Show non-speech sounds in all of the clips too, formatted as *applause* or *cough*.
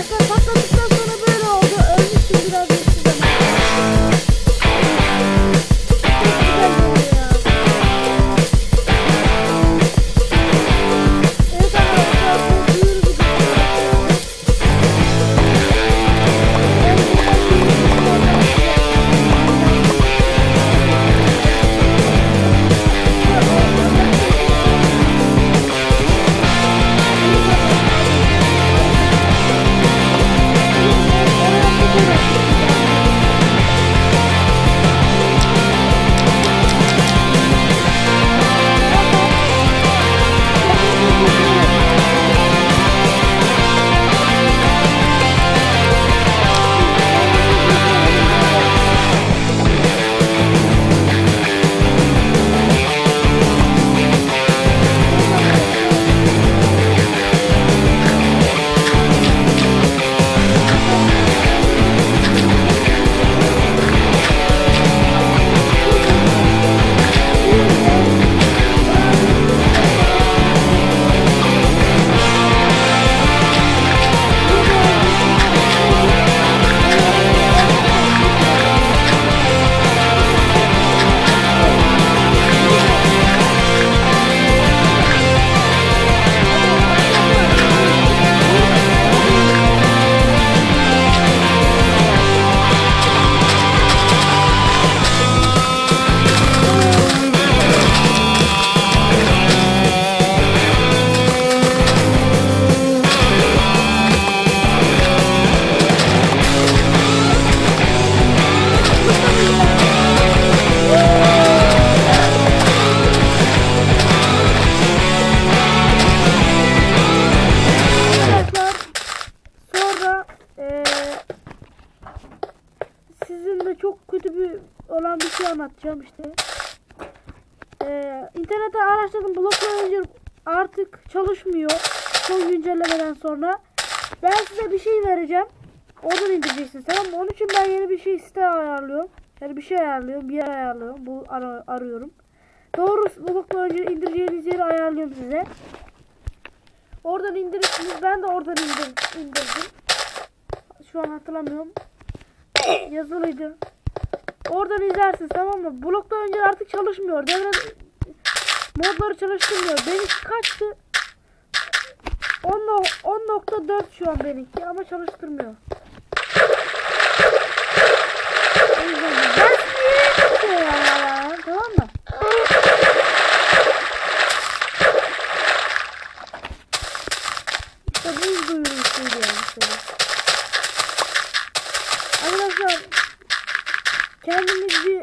Arkadaşlar anlatacağım işte. Eee internette araştırdım Block Manager artık çalışmıyor son güncellemeden sonra. Ben size bir şey vereceğim. Oradan indireceksiniz tamam mı? Onun için ben yeni bir şey site ayarlıyorum. Yani bir şey ayarlıyorum, bir yer ayarlıyorum. Bu ara- arıyorum. Doğru Block Manager indireceğiniz yeri ayarlıyorum size. Oradan indirirsiniz. Ben de oradan indir, indirdim. Şu an hatırlamıyorum. Yazılıydı. Oradan izlersiniz tamam mı? Bloktan önce artık çalışmıyor. Devre modları çalıştırmıyor. Benimki kaçtı? 10 no- 10.4 şu an benimki ama çalıştırmıyor. O yüzden de- ben size şey ya, tamam mı? İşte bu duyurusuydu yani şöyle. Arkadaşlar kendimiz bir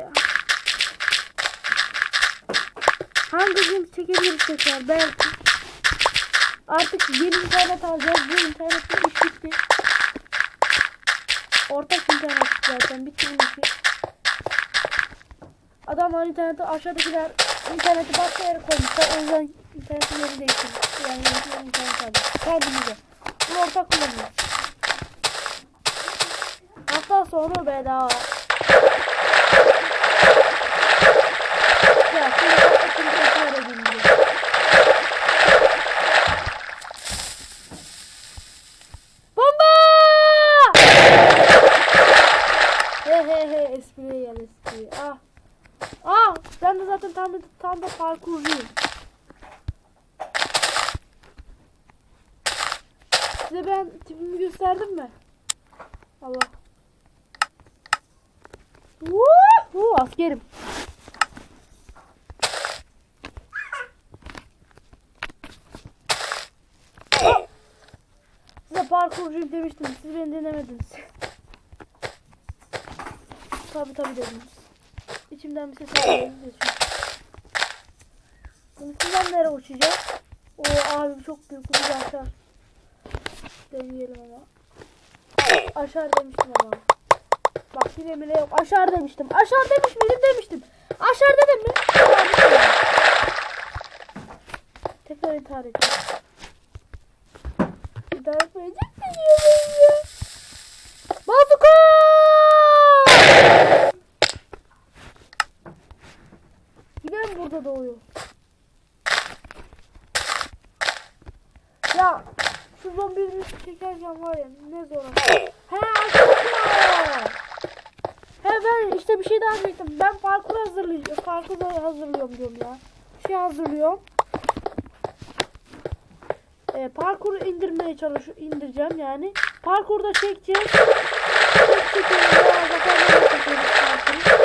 hangi gün çekebiliriz tekrar belki. Artık yeni internet alacağız. Bu internetin iş bitti. Ortak internet zaten bitti bunun işi. İnterneti aşağıdakiler interneti başka yere koymuşlar. O yüzden internetin yeri değiştirdik. Yani yeni internet aldık. Kendimize. Bunu ortak kullanıyoruz. Hafta sonu bedava. He he espriye gel. Ah. Ah ben de zaten tam tam da parkurcuyum. Size ben tipimi gösterdim mi? Allah. Woohoo askerim. Size parkurcuyum demiştim. Siz beni dinlemediniz. *laughs* tabi tabi dediniz. İçimden bir ses. Şimdi sizden nereye uçacağız? O abi çok büyük bir aşağı. Deneyelim ama. Aşağı demiştim ama. Bak yine bile yok. Aşağı demiştim. Aşağı demiş miydim demiştim. Aşağı dedim mi? Tekrar intihar edeceğim. İntihar etmeyecek miyim ya? Bazuka! Yine mi burada doğuyor? Ya şu zombi çekerken var ya ne zor. He arkadaşlar. He ben işte bir şey daha diyecektim. Ben parkur hazırlayacağım. Parkur da hazırlıyorum diyorum ya. Şey hazırlıyorum. Ee, parkur indirmeye çalış indireceğim yani. Parkurda çekeceğiz. Çek çekiyoruz. Biraz da fazla çekiyoruz parkuru.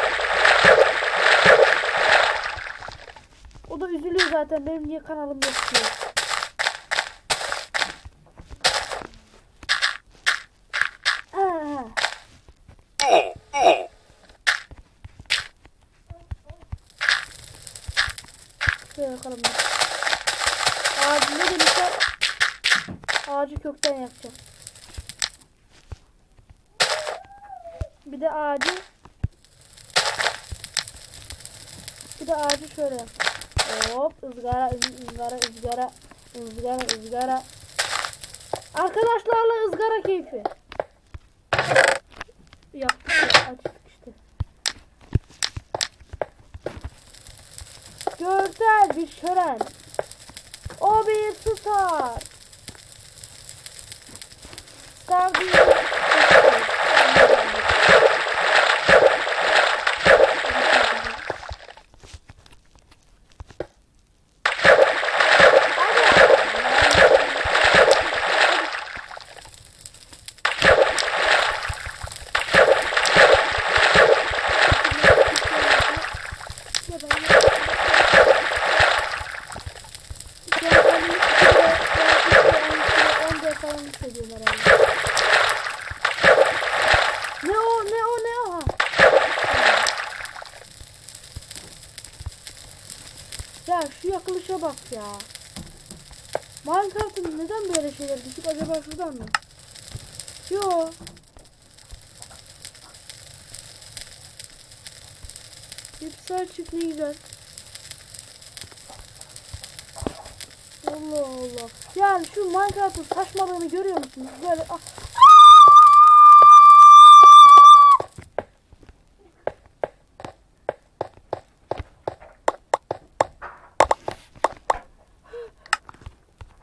O da üzülüyor zaten benim niye kanalım yok diyor. Ha. Şöyle bakalım. Ağacı ne demişler? Ağacı kökten yapacağım. Bir de ağacı bir de ağacı şöyle yap. Hop ızgara ız- ızgara ızgara ızgara ızgara. Arkadaşlarla ızgara keyfi. Yaptık ya, açtık işte. Görsel bir şölen. O bir. Star değil. Ne o ne o ne o? Ya şu yakılışa bak ya. Minecraft'ın neden böyle şeyler düşük acaba şuradan mı? Yo. Hepsi açık ne güzel. Allah Allah. Yani şu Minecraft'ın saçmalığını görüyor musunuz? Böyle ah.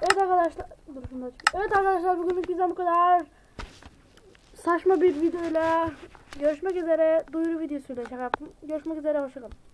Evet arkadaşlar. Evet arkadaşlar bugünlük bizden bu kadar. Saçma bir videoyla görüşmek üzere. Duyuru videosuyla şaka yaptım. Görüşmek üzere hoşçakalın.